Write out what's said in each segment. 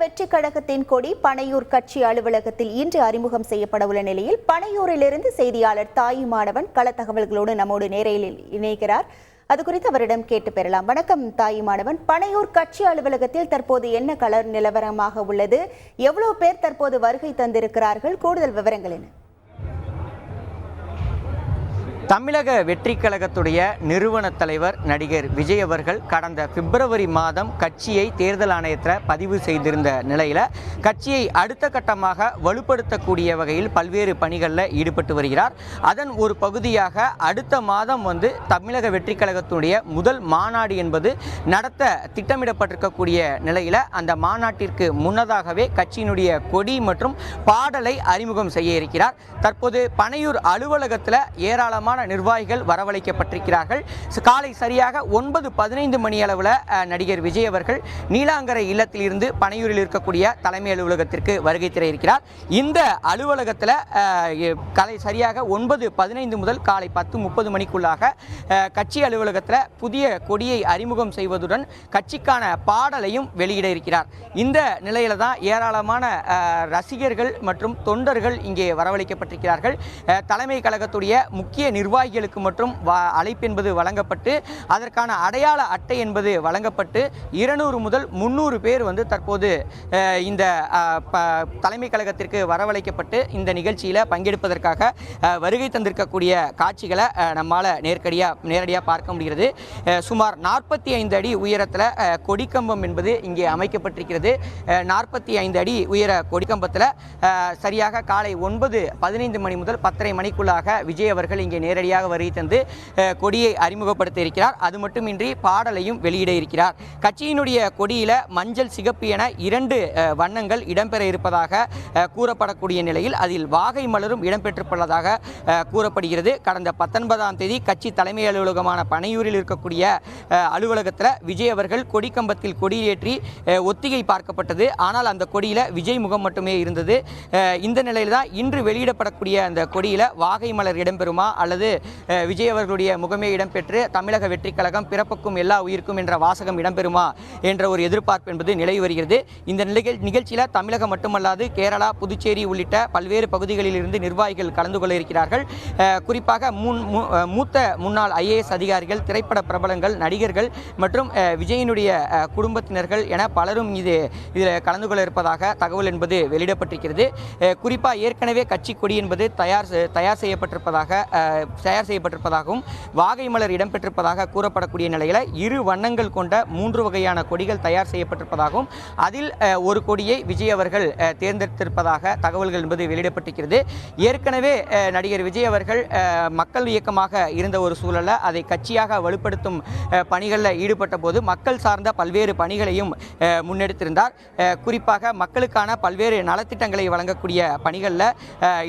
வெற்றி கழகத்தின் கொடி பனையூர் கட்சி அலுவலகத்தில் இன்று அறிமுகம் செய்யப்பட உள்ள நிலையில் பனையூரிலிருந்து செய்தியாளர் தாயுமானவன் கள தகவல்களோடு நம்மோடு நேரையில் இணைகிறார். அது குறித்து அவரிடம் கேட்டு பெறலாம். வணக்கம் தாயுமானவன் பனையூர் கட்சி அலுவலகத்தில் தற்போது என்ன கலர் நிலவரமாக உள்ளது? எவ்வளவு பேர் தற்போது வருகை தந்திருக்கிறார்கள்? கூடுதல் விவரங்கள் என்ன? தமிழக வெற்றி கழகத்துடைய நிறுவன தலைவர் நடிகர் விஜய் அவர்கள் கடந்த பிப்ரவரி மாதம் கட்சியை தேர்தல் ஆணையத்தில் பதிவு செய்திருந்த நிலையில் கட்சியை அடுத்த கட்டமாக வலுப்படுத்தக்கூடிய வகையில் பல்வேறு பணிகளில் ஈடுபட்டு வருகிறார். அதன் ஒரு பகுதியாக அடுத்த மாதம் வந்து தமிழக வெற்றி கழகத்துடைய முதல் மாநாடு என்பது நடத்த திட்டமிடப்பட்டிருக்கக்கூடிய நிலையில் அந்த மாநாட்டிற்கு முன்னதாகவே கட்சியினுடைய கொடி மற்றும் பாடலை அறிமுகம் செய்ய இருக்கிறார். தற்போது பனையூர் அலுவலகத்தில் ஏராளமான நிர்வாகிகள் வரவழைக்கப்பட்டிருக்கிறார்கள். காலை சரியாக ஒன்பது பதினைந்து மணி அளவில் நடிகர் விஜய் அவர்கள் நீலாங்கரை இல்லத்தில் இருந்து பனையூரில் இருக்கக்கூடிய தலைமை அலுவலகத்திற்கு வருகை திற இருக்கிறார். இந்த அலுவலகத்தில் காலை சரியாக ஒன்பது பதினைந்து முதல் காலை பத்து முப்பது மணிக்குள்ளாக கட்சி அலுவலகத்தில் புதிய கொடியை அறிமுகம் செய்வதுடன் கட்சிக்கான பாடலையும் வெளியிட இருக்கிறார். இந்த நிலையில தான் ஏராளமான ரசிகர்கள் மற்றும் தொண்டர்கள் இங்கே வரவழைக்கப்பட்டிருக்கிறார்கள். தலைமை கழகத்துடைய முக்கிய நிர்வாகிகளுக்கு மற்றும் அழைப்பு என்பது வழங்கப்பட்டு அதற்கான அடையாள அட்டை என்பது வழங்கப்பட்டு இருநூறு முதல் முந்நூறு பேர் வந்து தற்போது இந்த ப- தலைமை கழகத்திற்கு வரவழைக்கப்பட்டு இந்த நிகழ்ச்சியில் பங்கெடுப்பதற்காக வருகை தந்திருக்கக்கூடிய காட்சிகளை நம்மால் நேர்க்கடியாக நேரடியாக பார்க்க முடிகிறது. சுமார் நாற்பத்தி ஐந்து அடி உயரத்தில் கொடிக்கம்பம் என்பது இங்கே அமைக்கப்பட்டிருக்கிறது. நாற்பத்தி ஐந்து அடி உயர கொடிக்கம்பத்தில் சரியாக காலை ஒன்பது பதினைந்து மணி முதல் பத்தரை மணிக்குள்ளாக விஜய் அவர்கள் இங்கே நேரடியாக வருகை தந்து கொடியை அறிமுகப்படுத்த இருக்கிறார் அது மட்டுமின்றி பாடலையும் வெளியிட இருக்கிறார். கட்சியினுடைய கொடியில மஞ்சள் சிகப்பு என இரண்டு வண்ணங்கள் இடம்பெற இருப்பதாக கூறப்படக்கூடிய நிலையில் அதில் வாகை மலரும் இடம்பெற்றுள்ளதாக கூறப்படுகிறது. கடந்த பத்தொன்பதாம் தேதி கட்சி தலைமை அலுவலகமான பனையூரில் இருக்கக்கூடிய அலுவலகத்தில் விஜய் அவர்கள் கொடிக்கம்பத்தில் கொடியேற்றி ஒத்திகை பார்க்கப்பட்டது. ஆனால் அந்த கொடியில் விஜய் முகம் மட்டுமே இருந்தது. இந்த நிலையில் தான் இன்று வெளியிடப்படக்கூடிய அந்த கொடியில் வாகை மலர் இடம்பெறுமா அல்லது வந்து விஜய் அவர்களுடைய முகமே இடம்பெற்று தமிழக வெற்றி கழகம் பிறப்புக்கும் எல்லா உயிருக்கும் என்ற வாசகம் இடம்பெறுமா என்ற ஒரு எதிர்பார்ப்பு என்பது நிலவி வருகிறது. இந்த நிலையில் நிகழ்ச்சியில் தமிழகம் மட்டுமல்லாது கேரளா புதுச்சேரி உள்ளிட்ட பல்வேறு பகுதிகளில் இருந்து நிர்வாகிகள் கலந்து கொள்ள இருக்கிறார்கள். குறிப்பாக முன் மூத்த முன்னாள் ஐஏஎஸ் அதிகாரிகள் திரைப்பட பிரபலங்கள் நடிகர்கள் மற்றும் விஜயனுடைய குடும்பத்தினர்கள் என பலரும் இது இதில் கலந்து கொள்ள இருப்பதாக தகவல் என்பது வெளியிடப்பட்டிருக்கிறது. குறிப்பாக ஏற்கனவே கட்சி கொடி என்பது தயார் தயார் செய்யப்பட்டிருப்பதாக தயார் செய்யப்பட்டிருப்பதாகவும் வாகை மலர் இடம்பெற்றிருப்பதாக கூறப்படக்கூடிய நிலையில் இரு வண்ணங்கள் கொண்ட மூன்று வகையான கொடிகள் தயார் செய்யப்பட்டிருப்பதாகவும் அதில் ஒரு கொடியை விஜய் அவர்கள் தேர்ந்தெடுத்திருப்பதாக தகவல்கள் என்பது வெளியிடப்பட்டிருக்கிறது. ஏற்கனவே நடிகர் விஜய் அவர்கள் மக்கள் இயக்கமாக இருந்த ஒரு சூழலில் அதை கட்சியாக வலுப்படுத்தும் பணிகளில் ஈடுபட்ட போது மக்கள் சார்ந்த பல்வேறு பணிகளையும் முன்னெடுத்திருந்தார். குறிப்பாக மக்களுக்கான பல்வேறு நலத்திட்டங்களை வழங்கக்கூடிய பணிகளில்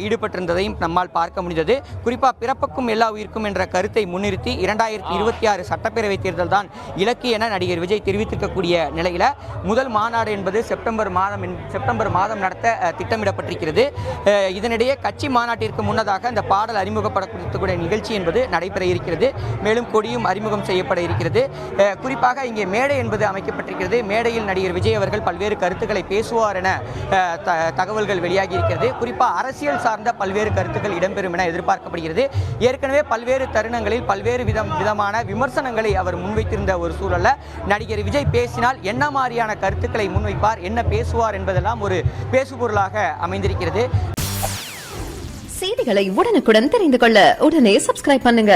ஈடுபட்டிருந்ததையும் நம்மால் பார்க்க முடிந்தது. குறிப்பாக பிறப்பு பிறப்புக்கும் எல்லா உயிருக்கும் என்ற கருத்தை முன்னிறுத்தி இரண்டாயிரத்தி இருபத்தி ஆறு சட்டப்பேரவை தேர்தல் தான் இலக்கு என நடிகர் விஜய் தெரிவித்திருக்கக்கூடிய நிலையில் முதல் மாநாடு என்பது செப்டம்பர் மாதம் என்- செப்டம்பர் மாதம் நடத்த திட்டமிடப்பட்டிருக்கிறது. இதனிடையே கட்சி மாநாட்டிற்கு முன்னதாக இந்த பாடல் அறிமுகப்படக்கூடிய நிகழ்ச்சி என்பது நடைபெற இருக்கிறது. மேலும் கொடியும் அறிமுகம் செய்யப்பட இருக்கிறது. குறிப்பாக இங்கே மேடை என்பது அமைக்கப்பட்டிருக்கிறது. மேடையில் நடிகர் விஜய் அவர்கள் பல்வேறு கருத்துக்களை பேசுவார் என த- தகவல்கள் வெளியாகி இருக்கிறது. குறிப்பாக அரசியல் சார்ந்த பல்வேறு கருத்துக்கள் இடம்பெறும் என எதிர்பார்க்கப்படுகிறது. ஏற்கனவே பல்வேறு தருணங்களில் பல்வேறு விதம் விதமான விமர்சனங்களை அவர் முன்வைத்திருந்த ஒரு சூழலில் நடிகர் விஜய் பேசினால் என்ன மாதிரியான கருத்துக்களை முன்வைப்பார் என்ன பேசுவார் என்பதெல்லாம் ஒரு பேசுபொருளாக அமைந்திருக்கிறது. செய்திகளை உடனுக்குடன் தெரிந்து கொள்ள உடனே சப்ஸ்கிரைப் பண்ணுங்க.